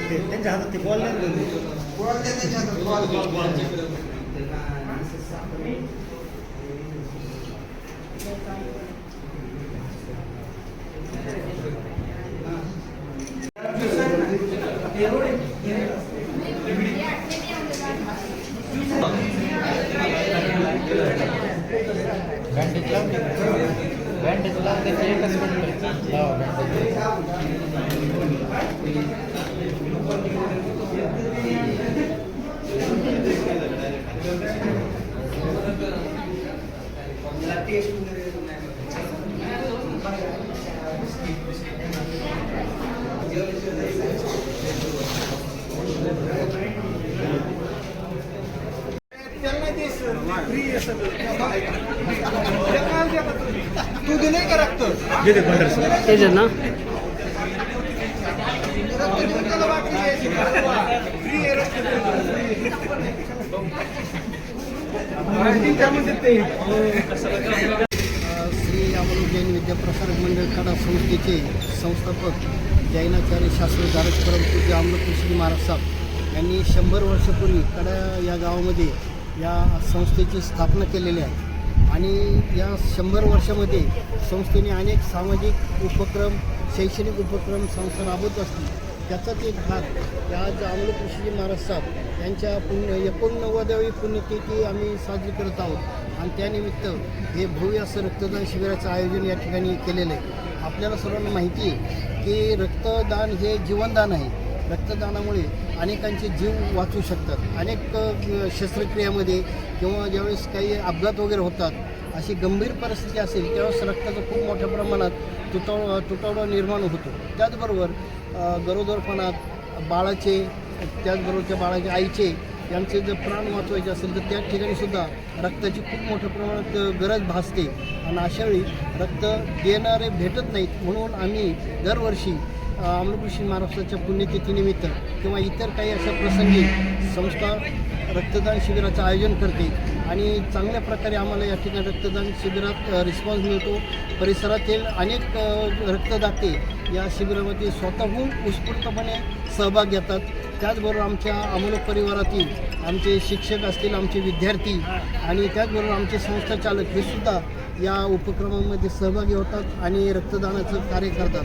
ते त्यांच्या हातात ते बॉल नाही दिले. बँडेज लावून बँडेज लावून त्याची एकच मिनिट लावा बँडेज तू फ्री का सर त्याच्यात ना। श्री अमोल जैन विद्याप्रसारक मंडळ कडा संस्थेचे संस्थापक जैनाचार्य शास्त्री धारक परमपूज्य अमृतश्री महाराज साहेब यांनी शंभर वर्षापूर्वी कडा या गावामध्ये या संस्थेची स्थापना केलेली आहे. आणि या शंभर वर्षामध्ये संस्थेने अनेक सामाजिक उपक्रम शैक्षणिक उपक्रम संस्था राबवत असतील त्याचाच एक भाग. या आज कृषीजी महाराज साहेब यांच्या पुण्य एकोणनव्वदावी पुण्यतिथी आम्ही साजरी करत आहोत. आणि त्यानिमित्त हे भव्य असं रक्तदान शिबिराचं आयोजन या ठिकाणी केलेलं आहे. आपल्याला सर्वांना माहिती आहे की रक्तदान हे जीवनदान आहे. रक्तदानामुळे अनेकांचे जीव वाचू शकतात. अनेक शस्त्रक्रियामध्ये किंवा ज्यावेळेस काही अपघात वगैरे होतात अशी गंभीर परिस्थिती असेल त्यावेळेस रक्ताचा खूप मोठ्या प्रमाणात तुटव तुटवडा निर्माण होतो. त्याचबरोबर गरोदरपणात बाळाचे त्याचबरोबरच्या बाळाच्या आईचे यांचे जर प्राण वाचवायचे असेल तर त्या ठिकाणी सुद्धा रक्ताची खूप मोठ्या प्रमाणात गरज भासते. आणि अशावेळी रक्त देणारे भेटत नाहीत. म्हणून आम्ही दरवर्षी अमृतकृषी महाराष्ट्राच्या पुण्यतिथीनिमित्त किंवा इतर काही अशा प्रसंगी संस्था रक्तदान शिबिराचं आयोजन करते आणि चांगल्या प्रकारे आम्हाला या ठिकाणी रक्तदान शिबिरात रिस्पॉन्स मिळतो. परिसरातील अनेक रक्तदाते या शिबिरामध्ये स्वतःहून उत्स्फूर्तपणे सहभाग घेतात. त्याचबरोबर आमच्या अमोल परिवारातील आमचे शिक्षक असतील आमचे विद्यार्थी आणि त्याचबरोबर आमचे संस्था चालक हे सुद्धा या उपक्रमामध्ये सहभागी होतात आणि रक्तदानाचं कार्य करतात.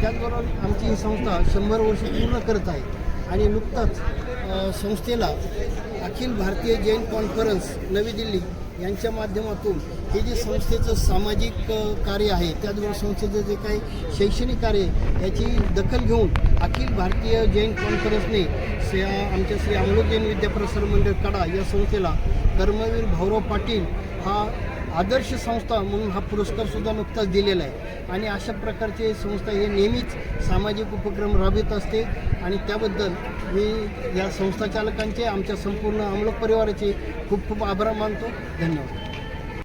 त्याचबरोबर आमची ही संस्था शंभर वर्ष पूर्ण करत आहे आणि नुकताच संस्थेला अखिल भारतीय जैन कॉन्फरन्स नवी दिल्ली यांच्या माध्यमातून हे जे संस्थेचं सामाजिक कार्य आहे त्याचबरोबर संस्थेचं जे काही शैक्षणिक कार्य याची दखल घेऊन अखिल भारतीय जैन कॉन्फरन्सने श्री आमच्या श्री अमलोक जैन विद्याप्रसार मंडळ कडा या संस्थेला कर्मवीर भाऊराव पाटील हा आदर्श संस्था म्हणून हा पुरस्कार सुद्धा नुकताच दिलेला आहे. आणि अशा प्रकारचे संस्था हे नेहमीच सामाजिक उपक्रम राबवित असते. आणि त्याबद्दल मी या संस्था चालकांचे आमच्या संपूर्ण अमलोक परिवाराचे खूप खूप आभार मानतो. धन्यवाद.